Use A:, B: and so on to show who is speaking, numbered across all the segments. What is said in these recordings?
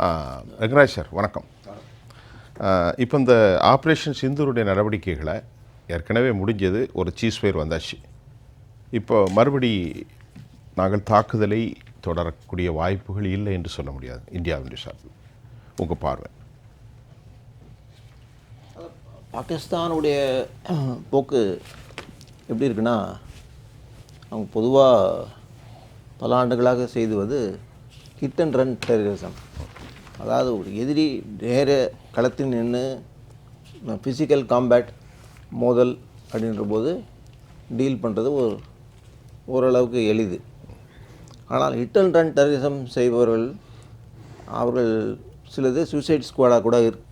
A: Rangaraj sir வணக்கம். இப்போ இந்த ஆப்ரேஷன் சிந்தூருடைய நடவடிக்கைகளை ஏற்கனவே முடிஞ்சது ஒரு சீஸ் ஃபயர் வந்தாச்சு. இப்போ மறுபடி நாங்கள் தாக்குதலை தொடரக்கூடிய வாய்ப்புகள் இல்லை என்று சொல்ல முடியாது இந்தியாவினுடைய சார்பில். உங்கள் பார்வை?
B: பாகிஸ்தானுடைய போக்கு எப்படி இருக்குன்னா அவங்க பொதுவாக பல ஆண்டுகளாக செய்துவது ஹிட் அண்ட் ரன் டெரரிசம் அதாவது ஒரு எதிரி நேர களத்தில் நின்று ஃபிசிக்கல் காம்பேட் மோதல் அப்படின்ற போது டீல் பண்ணுறது ஒரு ஓரளவுக்கு எளிது. ஆனால் ஹிட் அண்ட் ரன் டெரரிசம் செய்பவர்கள் அவர்கள் சிலது சூசைட் ஸ்குவாடாக கூட இரு-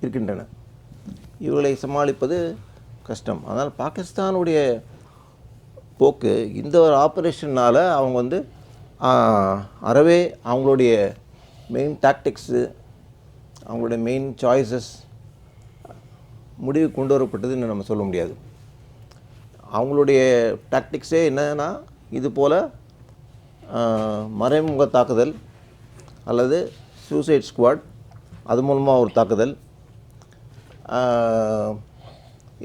B: இருக்கின்றன இவர்களை சமாளிப்பது கஷ்டம். அதனால் பாகிஸ்தானுடைய போக்கு இந்த ஒரு ஆப்ரேஷனால் அவங்க வந்து அறவே அவங்களுடைய மெயின் டாக்டிக்ஸு அவங்களுடைய மெயின் சாய்ஸஸ் முடிவு கொண்டு வரப்பட்டதுன்னு நம்ம சொல்ல முடியாது. அவங்களுடைய டாக்டிக்ஸே என்னன்னா இது போல் மறைமுக தாக்குதல் அல்லது சூசைட் ஸ்குவாட் அது மூலமாக ஒரு தாக்குதல்.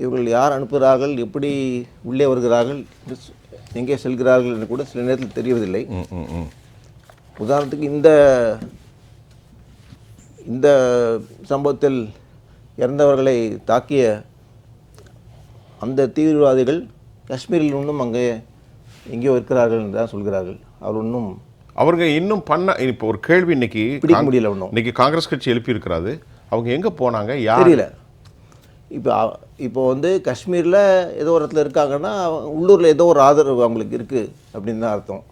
B: இவர்கள் யார் அனுப்புகிறார்கள் எப்படி உள்ளே வருகிறார்கள் எங்கே செல்கிறார்கள் என்று கூட சில நேரத்தில் தெரியவதில்லை. உதாரணத்துக்கு இந்த இந்த சம்பவத்தில் இறந்தவர்களை தாக்கிய அந்த தீவிரவாதிகள் காஷ்மீரில் இன்னும் அங்கே எங்கேயோ இருக்கிறார்கள் என்று தான் சொல்கிறார்கள். அவர் இன்னும்
A: அவங்க இன்னும் பண்ண இப்போ ஒரு கேள்வி இன்னைக்கு
B: பிடிக்க முடியல இன்னும்.
A: இன்னைக்கு காங்கிரஸ் கட்சி எழுப்பி இருக்கிறாது அவங்க எங்கே போனாங்க? யார்?
B: தெரியல. இப்போ இப்போ வந்து காஷ்மீரில் ஏதோ ஒரு இடத்துல இருக்காங்கன்னா உள்ளூரில் ஏதோ ஒரு ஆதரவு அவங்களுக்கு இருக்குது அப்படின்னு தான் அர்த்தம்.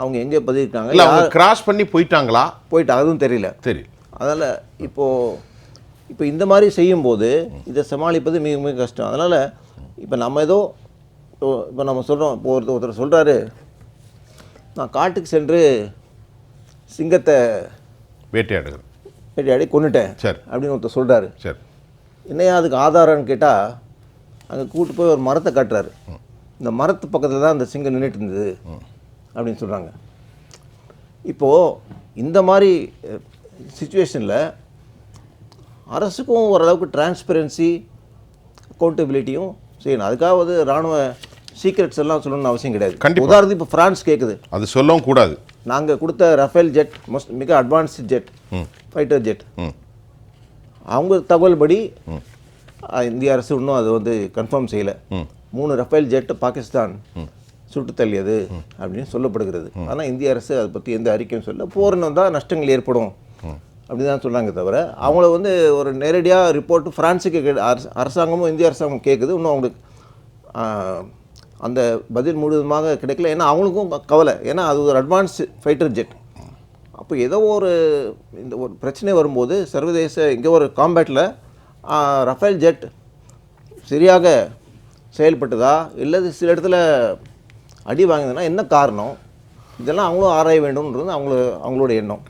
B: அவங்க எங்கே பதிவிருக்காங்க
A: கிராஸ் பண்ணி போயிட்டாங்களா?
B: போயிட்டு அதுவும் தெரியல.
A: தெரியல.
B: அதனால் இப்போது இப்போ இந்த மாதிரி செய்யும்போது இதை சமாளிப்பது மிக மிக கஷ்டம். அதனால் இப்போ நம்ம ஏதோ இப்போ நம்ம சொல்கிறோம் இப்போ ஒருத்தர் ஒருத்தர் சொல்கிறாரு நான் காட்டுக்கு சென்று சிங்கத்தை
A: வேட்டையாடுகிறது
B: வேட்டையாடி கொன்னுட்டேன்
A: சரி.
B: அப்படின்னு ஒருத்தர் சொல்கிறாரு
A: சரி.
B: என்னையா அதுக்கு ஆதாரம்னு கேட்டால் அங்கே கூட்டு போய் ஒரு மரத்தை காட்டுறாரு. இந்த மரத்து பக்கத்தில் தான் அந்த சிங்கம் நின்றுட்டு இருந்தது அப்படின்னு சொல்கிறாங்க இப்போது இந்த மாதிரி சுச்சுவேஷனில் அரசுக்கும் ஓரளவுக்கு டிரான்ஸ்பரன்சி அக்கௌண்டபிலிட்டியும் செய்யணும். அதுக்காக வந்து இராணுவ சீக்ரெட்ஸ் எல்லாம் சொல்லணும்னு அவசியம் கிடையாது.
A: கண்டிப்பா.
B: உதாரணத்துக்கு இப்போ ஃப்ரான்ஸ் கேட்குது
A: அது சொல்லவும் கூடாது.
B: நாங்கள் கொடுத்த ரஃபேல் ஜெட் மோஸ்ட் மிக அட்வான்ஸ்டு ஜெட் ஃபைட்டர் ஜெட் அவங்க தகவல் படி இந்திய அரசு இன்னும் அது வந்து கன்ஃபார்ம் செய்யலை. மூணு ரஃபேல் ஜெட் பாகிஸ்தான் சுட்டு தள்ளியது அப்படின்னு சொல்லப்படுகிறது. ஆனால் இந்திய அரசு அதை பற்றி எந்த அறிக்கையும் சொல்ல போர்னு வந்தால் நஷ்டங்கள் ஏற்படும். அப்படி தான் சொன்னாங்க தவிர அவங்கள வந்து ஒரு நேரடியாக ரிப்போர்ட் ஃப்ரான்ஸுக்கு அரசாங்கமும் இந்திய அரசாங்கம் கேட்குது இன்னும் அவங்களுக்கு அந்த பதில் முழுவதுமாக கிடைக்கல. ஏன்னா அவங்களுக்கும் கவலை. ஏன்னா அது ஒரு அட்வான்ஸ் ஃபைட்டர் ஜெட் அப்போ ஏதோ ஒரு இந்த ஒரு பிரச்சனை வரும்போது சர்வதேச இங்கே ஒரு காம்பேட்டில் ரஃபேல் ஜெட் சரியாக செயல்பட்டதா? இல்லை சில இடத்துல அடி வாங்கினதுன்னா என்ன காரணம்? இதெல்லாம் அவங்களும் ஆராய வேண்டும்ன்றது அவங்கள அவங்களோட எண்ணம்.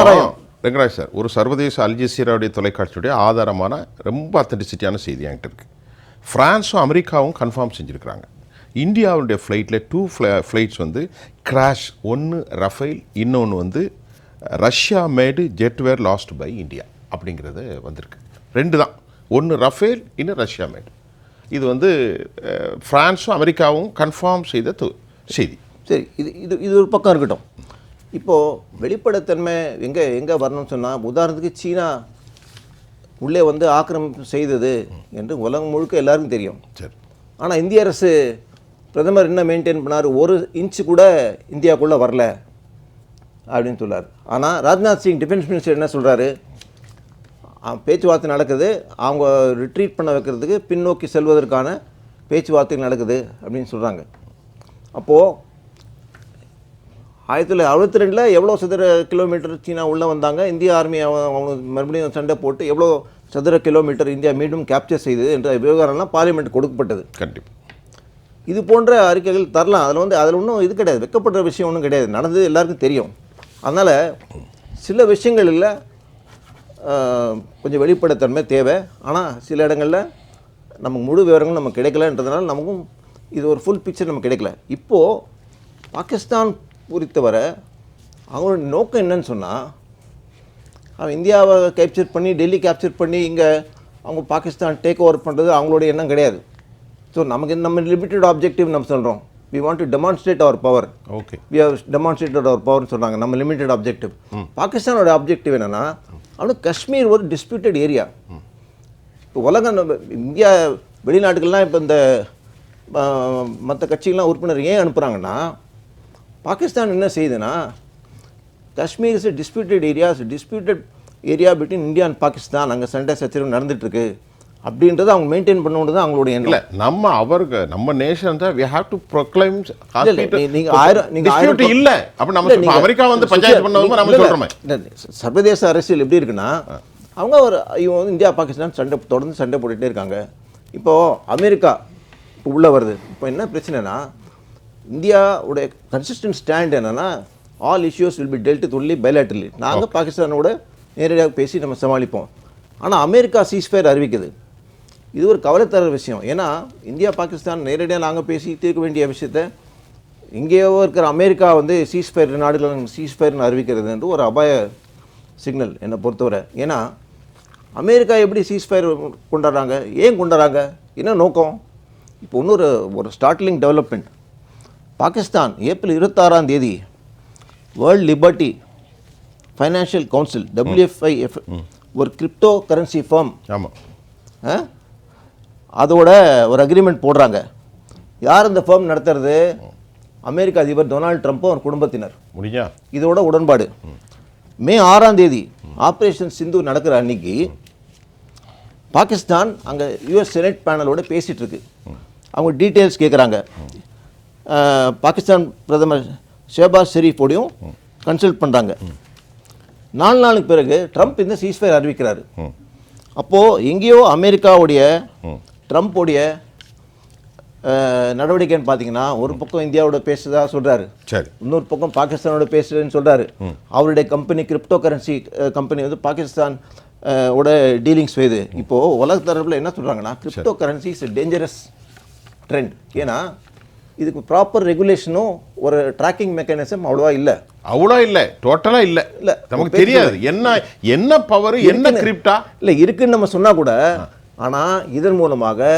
B: ஆராயும்.
A: வெங்கடாஜ் சார் ஒரு சர்வதேச அல்ஜசீராவுடைய தொலைக்காட்சியுடைய ஆதாரமான ரொம்ப அத்தன்டிசிட்டியான செய்தி என்கிட்ட இருக்குது ஃப்ரான்ஸும் அமெரிக்காவும் கன்ஃபார்ம் செஞ்சுருக்கிறாங்க. இந்தியாவுடைய ஃப்ளைட்டில் டூ ஃப்ளைட்ஸ் வந்து கிராஷ் ஒன்று ரஃபைல் இன்னொன்று வந்து Russia made jets were lost by India அப்படிங்கிறது வந்திருக்கு. ரெண்டு தான். ஒன்று ரஃபேல் இன்னும் ரஷ்யா மேடு இது வந்து ஃப்ரான்ஸும் அமெரிக்காவும் கன்ஃபார்ம் செய்த செய்தி.
B: சரி இது இது இது ஒரு பக்கம் இருக்கட்டும். இப்போது வெளிப்படைத்தன்மை எங்கே எங்கே வரணும்னு சொன்னால் உதாரணத்துக்கு சீனா உள்ளே வந்து ஆக்கிரமிப்பு செய்தது என்று உலகம் முழுக்க எல்லாருக்கும் தெரியும்.
A: சரி.
B: ஆனால் இந்திய அரசு பிரதமர் என்ன மெயின்டைன் பண்ணார் ஒரு இன்ச்சு கூட இந்தியாவுக்குள்ளே வரல அப்படின்னு சொல்லார். ஆனால் ராஜ்நாத் சிங் டிஃபென்ஸ் மினிஸ்டர் என்ன சொல்கிறாரு பேச்சுவார்த்தை நடக்குது. அவங்க ரிட்ரீட் பண்ண வைக்கிறதுக்கு பின்னோக்கி செல்வதற்கான பேச்சுவார்த்தை நடக்குது அப்படின்னு சொல்கிறாங்க அப்போது ஆயிரத்தி தொள்ளாயிரத்தி அறுபத்தி ரெண்டில் எவ்வளோ சதுர கிலோமீட்டர் சீனா உள்ளே வந்தாங்க? இந்திய ஆர்மி அவங்க மறுபடியும் சண்டை போட்டு எவ்வளோ சதுர கிலோமீட்டர் இந்தியா மீண்டும் கேப்சர் செய்தது என்ற விவகாரம்லாம் பார்லிமெண்ட் கொடுக்கப்பட்டது.
A: கண்டிப்பாக
B: இது போன்ற அறிக்கைகள் தரலாம். அதில் வந்து அதில் ஒன்றும் இது கிடையாது. வெட்கப்படுற விஷயம் ஒன்றும் கிடையாது. நடந்தது எல்லாருக்கும் தெரியும். அதனால் சில விஷயங்களில் கொஞ்சம் வெளிப்படைத்தன்மை தேவை. ஆனால் சில இடங்களில் நமக்கு முழு விவரங்கள் நமக்கு கிடைக்கலன்றதுனால நமக்கும் இது ஒரு ஃபுல் பிக்சர் நமக்கு கிடைக்கல. இப்போது பாகிஸ்தான் பொறுத்தவரை அவங்களோட நோக்கம் என்னன்னு சொன்னால் அவன் இந்தியாவை கேப்சர் பண்ணி டெல்லி கேப்சர் பண்ணி இங்கே அவங்க பாகிஸ்தான் டேக் ஓவர் பண்ணுறது அவங்களோட எண்ணம் கிடையாது. ஸோ நமக்கு நம்ம லிமிட்டட் ஆப்ஜெக்டிவ் நம்ம சொல்கிறோம் we want to demonstrate our power
A: okay
B: we have demonstrated our பவர்னு சொன்னாங்க நம்ம லிமிட்டட் ஆப்ஜெக்டிவ் பாகிஸ்தானோட ஆப்ஜெக்டிவ் என்னன்னா அவனுக்கு காஷ்மீர் ஒரு டிஸ்பியூட்டட் ஏரியா இப்போ உலகம் இந்தியா வெளிநாட்டுக்கெல்லாம் இப்போ இந்த மற்ற கட்சிகள்லாம் உறுப்பினர் ஏன் அனுப்புகிறாங்கன்னா பாகிஸ்தான் என்ன செய்யுதுன்னா Kashmir is disputed areas disputed area between India and Pakistan அங்கே சண்டை சச்சரவு நடந்துட்டுருக்கு. அப்படின்றத அவங்க மெயின்டைன் பண்ணணும் தான் அவங்களுடைய எண்ணம்.
A: இல்ல நம்ம அவருக்கு நம்ம நேஷன் தான் we have to proclaim
B: இல்ல, இல்ல, நீ- நீங்க ஆயிரம் நீங்க
A: dispute
B: ஆயிரம்
A: இல்ல. அப்ப நம்ம அமெரிக்கா வந்து பஞ்சாயத்து பண்ணதும்
B: நீங்க-
A: நம்ம
B: இல்ல, சர்வதேச அரசியல் எப்படி இருக்குன்னா அவங்க ஒரு இவங்க வந்து இந்தியா பாகிஸ்தான் சண்டை தொடர்ந்து சண்டை போட்டுட்டே இருக்காங்க. இப்போ அமெரிக்கா இப்போ உள்ள வருது. இப்போ என்ன பிரச்சனைனா இந்தியாவுடைய கன்சிஸ்டன்ட் ஸ்டாண்ட் என்னன்னா all issues will be dealt only bilaterally நாங்கள் பாகிஸ்தானோட நேரடியாக பேசி நம்ம சமாளிப்போம். ஆனால் அமெரிக்கா சீஸ்ஃபயர் அறிவிக்குது. இது ஒரு கவலை தர விஷயம். ஏன்னா இந்தியா பாகிஸ்தான் நேரடியாக நாங்கள் பேசி தீர்க்க வேண்டிய விஷயத்தை இங்கேயோ இருக்கிற அமெரிக்கா வந்து சீஸ்ஃபயர் நாடுகள் சீஸ்ஃபயர்னு அறிவிக்கிறது என்று ஒரு அபாய சிக்னல் என்னை பொறுத்தவரை. ஏன்னா அமெரிக்கா எப்படி சீஸ்ஃபயர் கொண்டாடுறாங்க? ஏன் கொண்டாடுறாங்க? என்ன நோக்கம்? இப்போ இன்னொரு ஒரு ஸ்டார்ட்லிங் டெவலப்மெண்ட் பாகிஸ்தான் ஏப்ரல் இருபத்தாறாம் தேதி World Liberty Financial Council WFIF ஒரு கிரிப்டோ கரன்சி ஃபார்ம்
A: ஆமா
B: அதோட ஒரு அக்ரிமெண்ட் போடுறாங்க. யார் இந்த ஃபார்ம் நடத்துறது? அமெரிக்க அதிபர் டொனால்ட் ட்ரம்ப்பும் அவர் குடும்பத்தினர்.
A: முடிஞ்சா?
B: இதோட உடன்பாடு. மே. ஆறாம் தேதி ஆப்ரேஷன் சிந்து நடக்கிற அன்னைக்கு பாகிஸ்தான் அங்கே யுஎஸ் செனட் பேனலோட பேசிட்டு இருக்கு. அவங்க டீட்டெயில்ஸ் கேட்குறாங்க பாகிஸ்தான் பிரதமர் ஷேபாஸ் ஷெரீஃபோடையும் கன்சல்ட் பண்ணுறாங்க நாலு நாளுக்கு பிறகு ட்ரம்ப் இந்த சீஸ்ஃபயர் அறிவிக்கிறாரு. அப்போது எங்கேயோ அமெரிக்காவுடைய ட்ரம்ப்புடைய நடவடிக்கைன்னு பார்த்தீங்கன்னா ஒரு பக்கம் இந்தியாவோட பேசுறதா சொல்கிறாரு
A: சரி.
B: இன்னொரு பக்கம் பாகிஸ்தானோட பேசுறேன்னு சொல்றாரு. அவருடைய கம்பெனி கிரிப்டோ கரன்சி கம்பெனி வந்து பாகிஸ்தான் ஓட டீலிங்ஸ் செய்யுது இப்போ உலக தரப்புல என்ன சொல்றாங்கன்னா crypto currency is dangerous trend ஏன்னா இதுக்கு ப்ராப்பர் ரெகுலேஷனும் ஒரு ட்ராக்கிங் மெக்கானிசம் அவ்வளோவா இல்லை.
A: அவ்வளோ இல்ல. டோட்டலா இல்ல.
B: இல்ல,
A: நமக்கு. தெரியாது. என்ன என்ன பவர் என்ன கிரிப்டா
B: இல்லை இருக்குன்னு நம்ம சொன்னா கூட ஆனா இதன் மூலமாக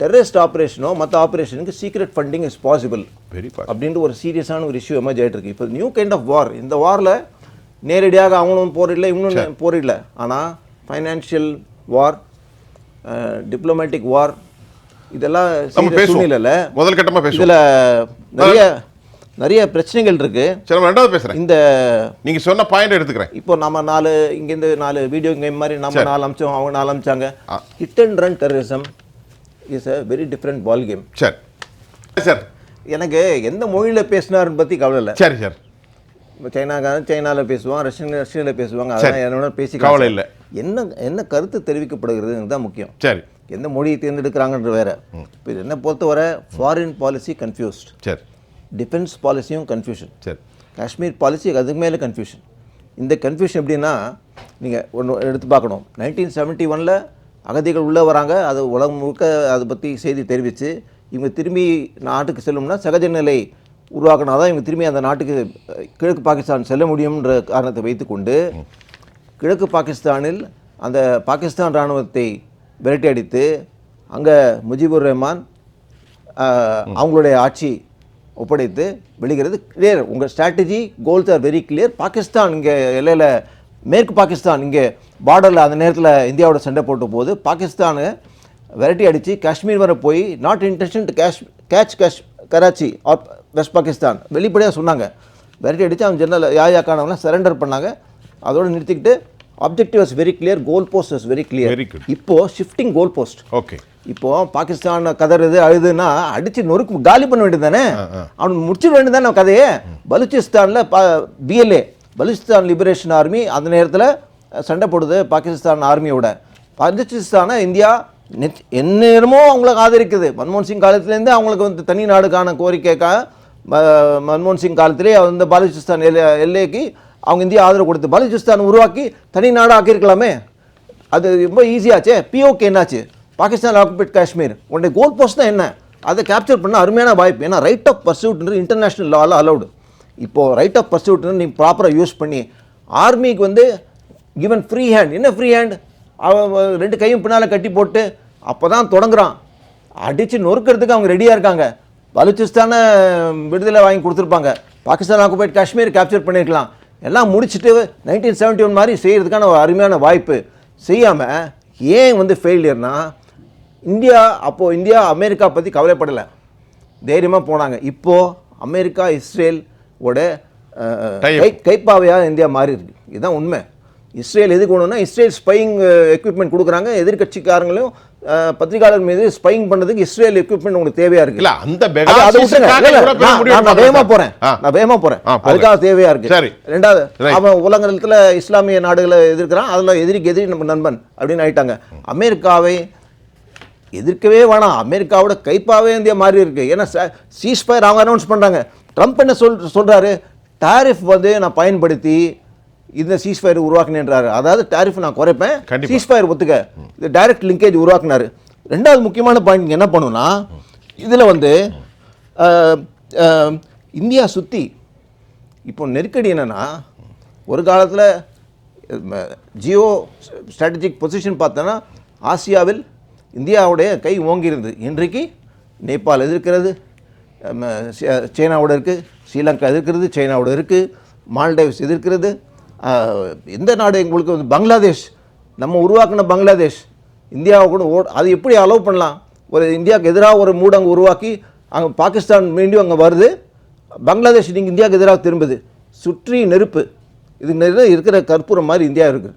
B: டெரரிஸ்ட் ஆப்ரேஷனோ மற்ற ஆப்ரேஷனுக்கு secret funding is possible
A: very
B: அப்படின்ட்டு ஒரு சீரியஸான ஒரு இஷ்யூ எமர்ஜ் இருக்கு. இப்போ நியூ கைண்ட் ஆஃப் வார் இந்த வாரில் நேரடியாக அவங்களும் போரிடல இவங்களும் போரிடல. ஆனால் ஃபைனான்ஷியல் வார் டிப்ளமேட்டிக் வார் இதெல்லாம் சூழ்நிலையில
A: முதல் கட்டமா பேசுவோம்.
B: இதில் நிறைய நிறைய பிரச்சனைகள் இருக்கு.
A: சரி நம்ம ரெண்டாவது பேசுறேன்.
B: இந்த
A: நீங்க சொன்ன பாயிண்ட் எடுத்துக்கிறேன்.
B: இப்போ நம்ம நாலு இங்கேருந்து நாலு வீடியோ கேம் மாதிரி நம்ம நாலு அமிச்சோம் அவங்க நாலு அமிச்சாங்க hit and run terrorism is a very different ball game
A: சரி சார்.
B: எனக்கு எந்த மொழியில் பேசினாருன்னு பற்றி கவலை இல்லை.
A: சரி சார்.
B: சைனாக்காரன் சைனாவில் பேசுவான் ரஷ்யன் ரஷ்யனில் பேசுவாங்க அதெல்லாம் என்னோட பேசி
A: கவலை இல்லை.
B: என்ன என்ன கருத்து தெரிவிக்கப்படுகிறதுன்னு தான் முக்கியம்.
A: சரி.
B: எந்த மொழியை தேர்ந்தெடுக்கிறாங்கன்ற வேற. இப்போ என்னை பொறுத்தவரை ஃபாரின் பாலிசி கன்ஃபியூஸ்ட்
A: சரி.
B: டிஃபென்ஸ் பாலிசியும் கன்ஃபியூஷன்
A: சரி.
B: காஷ்மீர் பாலிசி அதுக்கு மேலே கன்ஃபியூஷன் இந்த கன்ஃபியூஷன் எப்படின்னா நீங்கள் ஒன்று எடுத்து பார்க்கணும். நைன்டீன் செவன்ட்டி ஒனில் அகதிகள் உள்ளே வராங்க. அது உலகம் முழுக்க அதை பற்றி செய்தி தெரிவித்து இவங்க திரும்பி நாட்டுக்கு செல்லும்னா சகஜ நிலை உருவாக்கினா தான் இவங்க திரும்பி அந்த நாட்டுக்கு கிழக்கு பாகிஸ்தான் செல்ல முடியும்ன்ற காரணத்தை வைத்துக்கொண்டு கிழக்கு பாகிஸ்தானில் அந்த பாகிஸ்தான் இராணுவத்தை விரட்டி அடித்து அங்கே முஜிபுர் ரஹ்மான் அவங்களுடைய ஆட்சி ஒப்படைத்து வெளிகிறது கிளியர் உங்கள் strategy goals are very clear Pakistan இங்கே எல்லையில் மேற்கு பாகிஸ்தான் இங்கே பார்டரில் அந்த நேரத்தில் இந்தியாவோட சண்டை போட்ட போது பாகிஸ்தானு விரட்டி அடித்து காஷ்மீர் வரை போய் not intention to cash catch cash Karachi or West Pakistan வெளிப்படையாக சொன்னாங்க. விரட்டி அடித்து அவங்க ஜெனரல் யாயா கானவங்களாம் சரண்டர் பண்ணாங்க. அதோடு நிறுத்திக்கிட்டு objective was very clear goal post was very clear. இப்போ ஷிஃப்டிங் கோல் போஸ்ட்
A: ஓகே
B: இப்போ பாகிஸ்தான் கதறுது அழுதுன்னா அடிச்சு நொறுக்கு காலி பண்ண வேண்டியது தானே அவன் முடிச்சிட வேண்டியது தானே கதையே? பலூச்சிஸ்தானில் பிஎல்ஏ பலூச்சிஸ்தான் லிபரேஷன் ஆர்மி அந்த நேரத்தில் சண்டை போடுது பாகிஸ்தான் ஆர்மியோட. பலூச்சிஸ்தானை இந்தியா நெத் எந்நேரமோ அவங்களுக்கு ஆதரிக்குது மன்மோகன் சிங் காலத்துலேருந்து அவங்களுக்கு வந்து தனி நாடுக்கான கோரிக்கைக்காக மன்மோகன் சிங் காலத்திலே அந்த பலூச்சிஸ்தான் எல்லை எல்லைக்கு அவங்க இந்தியா ஆதரவு கொடுத்து பலுச்சிஸ்தான் உருவாக்கி தனி நாடாக இருக்கலாமே. அது ரொம்ப ஈஸியாச்சே பிஓகே என்னாச்சு? பாகிஸ்தான் ஆக்குபேட் காஷ்மீர். உன்னுடைய கோல் போஸ்ட் தான் என்ன? அதை கேப்சர் பண்ண அருமையான வாய்ப்பு. ஏன்னா ரைட் ஆஃப் பர்சூட்ன்றது இன்டர்நேஷனல் லாவில் அலௌடு இப்போது ரைட் ஆஃப் பர்சூட்னு நீ ப்ராப்பராக யூஸ் பண்ணி ஆர்மிக்கு வந்து கிவன் ஃப்ரீ ஹேண்ட் என்ன ஃப்ரீ ஹேண்ட் அவன் ரெண்டு கையும் பின்னால் கட்டி போட்டு அப்போ தான் தொடங்குறான். அடித்து நொறுக்கிறதுக்கு அவங்க ரெடியாக இருக்காங்க. பலுச்சிஸ்தான விடுதலை வாங்கி கொடுத்துருப்பாங்க. பாகிஸ்தான் ஆக்குபைட் காஷ்மீர் கேப்சர் பண்ணியிருக்கலாம் எல்லாம் முடிச்சுட்டு நைன்டீன் செவன்ட்டி ஒன் மாதிரி செய்கிறதுக்கான ஒரு அருமையான வாய்ப்பு செய்யாமல் ஏன் வந்து ஃபெயிலியர்னா இந்தியா அப்போது இந்தியா அமெரிக்கா பற்றி கவலைப்படலை. தைரியமாக போனாங்க. இப்போது அமெரிக்கா இஸ்ரேல் ஓட. கை கைப்பாவையாக இந்தியா மாறி இருக்கு. இதுதான் உண்மை. இஸ்ரேல் எதுக்கு ஒன்றுனா இஸ்ரேல் ஸ்பையிங் எக்யூப்மெண்ட் கொடுக்குறாங்க. எதிர்க்கட்சிக்காரங்களையும் அஹ், பத்திரிகையாளர் மீது ஸ்பையிங் பண்ணுறதுக்கு இஸ்ரேல் எக்யூப்மெண்ட் உங்களுக்கு தேவையாக இருக்கு.
A: இல்ல அந்த
B: நான் வேகமா. போறேன். நான் வேகமா போறேன். அதுக்காக தேவையா இருக்கு.
A: சரி.
B: ரெண்டாவது. அவன் உலகத்துல இஸ்லாமிய நாடுகளை எதிர்க்கிறான். அதுல எதிரிக்கு எதிரி நம்ம நண்பன் அப்படின்னு ஆயிட்டாங்க. அமெரிக்காவை எதிர்க்கவே வேணாம். அமெரிக்காவோட கைப்பாவே இந்தியா மாறி இருக்கு. ஏன்னா சீஸ்பயர் அவங்க அனௌன்ஸ் பண்றாங்க. ட்ரம்ப் என்ன சொல் சொல்றாரு? டாரிஃப் வந்து நான் பயன்படுத்தி இந்த சீஸ்பயர் உருவாக்குனேன்றாரு. அதாவது டாரிஃப் நான் குறைப்பேன். சீஸ்பயர் ஒத்துக்க. இது டைரக்ட் லிங்கேஜ் உருவாக்குனாரு. ரெண்டாவது முக்கியமான பாயிண்ட் என்ன பண்ணுன்னா இதுல வந்து இந்தியா சுத்தி இப்போ நெருக்கடி என்னன்னா ஒரு காலத்தில் ஜியோ ஸ்ட்ராட்டஜிக் பொசிஷன் பார்த்தோன்னா ஆசியாவில் இந்தியாவுடைய கை ஓங்கி இருந்தது இன்றைக்கு நேபாள் எதிர்க்கிறது சீனாவோட இருக்குது ஸ்ரீலங்கா எதிர்க்கிறது சைனாவோட இருக்குது மால்டைவ்ஸ் எதிர்க்கிறது எந்த நாடு எங்களுக்கு வந்து பங்களாதேஷ். நம்ம உருவாக்கின பங்களாதேஷ். இந்தியாவை கூட ஓ அது எப்படி அலோவ் பண்ணலாம்? ஒரு இந்தியாவுக்கு எதிராக ஒரு மூடு அங்கே உருவாக்கி அங்கே பாகிஸ்தான் மீண்டும் அங்கே வருது. பங்களாதேஷ் நீங்கள் இந்தியாவுக்கு எதிராக திரும்புது. சுற்றி நெருப்பு. இது நிறைய இருக்கிற கற்பூரம் மாதிரி இந்தியா இருக்குது.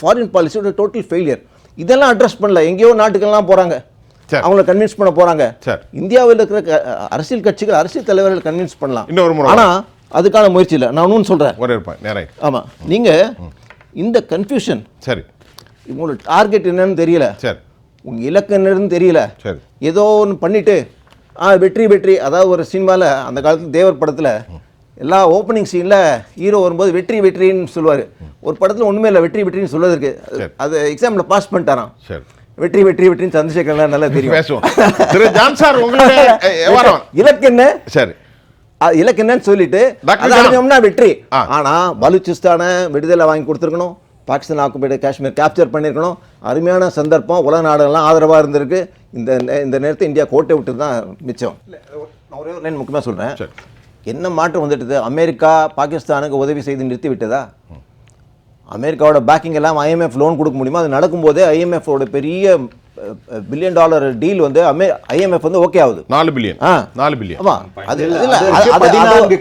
B: ஃபாரின் பாலிசியோட டோட்டல் ஃபெயிலியர் இதெல்லாம் அட்ரஸ் பண்ணல. எங்கேயோ நாட்டுக்கெல்லாம் போகிறாங்க. அவங்கள கன்வின்ஸ் பண்ண போகிறாங்க
A: சரி.
B: இந்தியாவில் இருக்கிற அரசியல் கட்சிகள் அரசியல் தலைவர்கள் கன்வின்ஸ் பண்ணலாம். ஆனால் அதுக்கான முயற்சி இல்லை. நான் ஒன்றும் சொல்கிறேன்
A: ஒரே இருப்பேன்
B: ஆமாம் நீங்கள் இந்த கன்ஃபியூஷன்
A: சரி.
B: உங்களோட டார்கெட் என்னன்னு தெரியல.
A: சரி.
B: உங்கள் இலக்கு என்னன்னு தெரியல.
A: சரி.
B: ஏதோ ஒன்று பண்ணிட்டு ஆ வெற்றி வெற்றி. அதாவது ஒரு சினிமாவில் அந்த காலத்தில் தேவர் படத்தில் எல்லா ஓப்பனிங் சீனில் ஹீரோ வரும்போது வெற்றி வெற்றின்னு சொல்லுவார். ஒரு படத்தில் ஒன்றுமே இல்லை வெற்றி வெற்றின்னு சொல்லுவதற்கு
A: சரி.
B: அது எக்ஸாமில் பாஸ் பண்ணிட்டாராம்.
A: சரி.
B: வெற்றி வெற்றி வெற்றின்னு சந்திரசேகரன் நல்லா தெரியும்.
A: பேசுவோம். திரு ஜான் சார் உங்களுக்கு
B: இலக்கு என்ன?
A: சரி.
B: அது இலக்கு என்னன்னு சொல்லிட்டு. அடைஞ்சோம்னா வெற்றி.
A: ஆ.
B: ஆனா பலூச்சிஸ்தானை விடுதலை வாங்கி கொடுத்துருக்கணும். பாகிஸ்தான் ஆக்குபைடு காஷ்மீர் கேப்சர் பண்ணியிருக்கணும். அருமையான சந்தர்ப்பம். உலக நாடுகள்லாம் ஆதரவாக இருந்திருக்கு. இந்த இந்த நேரத்தை இந்தியா கோட்டை விட்டு தான் மிச்சம். ஒரே ஒரு லைன் முக்கியமாக சொல்கிறேன். என்ன மாற்றம் வந்துட்டுது? அமெரிக்கா பாகிஸ்தானுக்கு உதவி செய்து நிறுத்தி விட்டதா? அமெரிக்காவோட பேக்கிங் எல்லாம் ஐஎம்எஃப் லோன் கொடுக்க முடியுமா? அது நடக்கும்போதே IMF ஓட பெரிய பில்லியன் டாலர் டீல் வந்து அமே ஐஎம்எஃப் வந்து ஓகே ஆகுது.
A: நாலு பில்லியன்
B: ஆ.
A: நாலு பில்லியன்
B: ஆமா. அது
C: இல்ல,
B: இல்ல,
C: அதற்கு
B: அது- அது-
C: பதினான்கு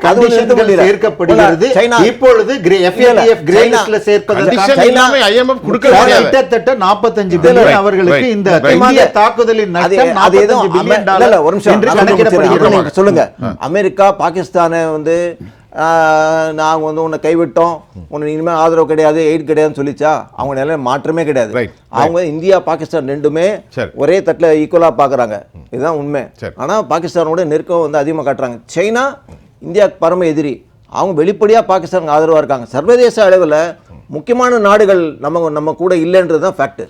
B: முடியல.
C: சேர்க்கப்படுகிறது.
B: சைனா
C: இப்பொழுது கிரே-
B: இல்ல, இல்ல,
C: FATF grey
B: சைனா-
A: IMF கொடுக்க
C: கிட்டத்தட்ட
A: முடியாது.
C: கிட்டத்தட்ட 45
B: இல்ல,
C: பில்லியன் அவர்களுக்கு இந்த. இந்திய தாக்குதலின்
B: அது-
C: நஷ்டம்
B: அது
C: 45
B: எதுவும் அமெ-
C: பில்லியன் டாலர்
B: ஒரு நிமிஷம். சொல்லுங்க. அமெரிக்கா பாகிஸ்தானை வந்து ஆஹ், நாங்க வந்து உன்னை கைவிட்டோம். உனக்கு இனிமே ஆதரவு கிடையாது எய்ட் கிடையாதுன்னு சொல்லிச்சா? அவங்க நிலை மாற்றமே கிடையாது. அவங்க இந்தியா பாகிஸ்தான் ரெண்டுமே. ஒரே தட்டுல ஈக்குவலா பாக்குறாங்க. இதுதான் உண்மை.
A: சரி.
B: ஆனா பாகிஸ்தானோட நெருக்கம் வந்து அதிகமா காட்டுறாங்க. சைனா இந்தியாவுக்கு பரம எதிரி. அவங்க வெளிப்படையா பாகிஸ்தானுக்கு ஆதரவா இருக்காங்க. சர்வதேச அளவுல முக்கியமான நாடுகள் நம்ம நம்ம கூட இல்லைன்றது தான் ஃபேக்ட்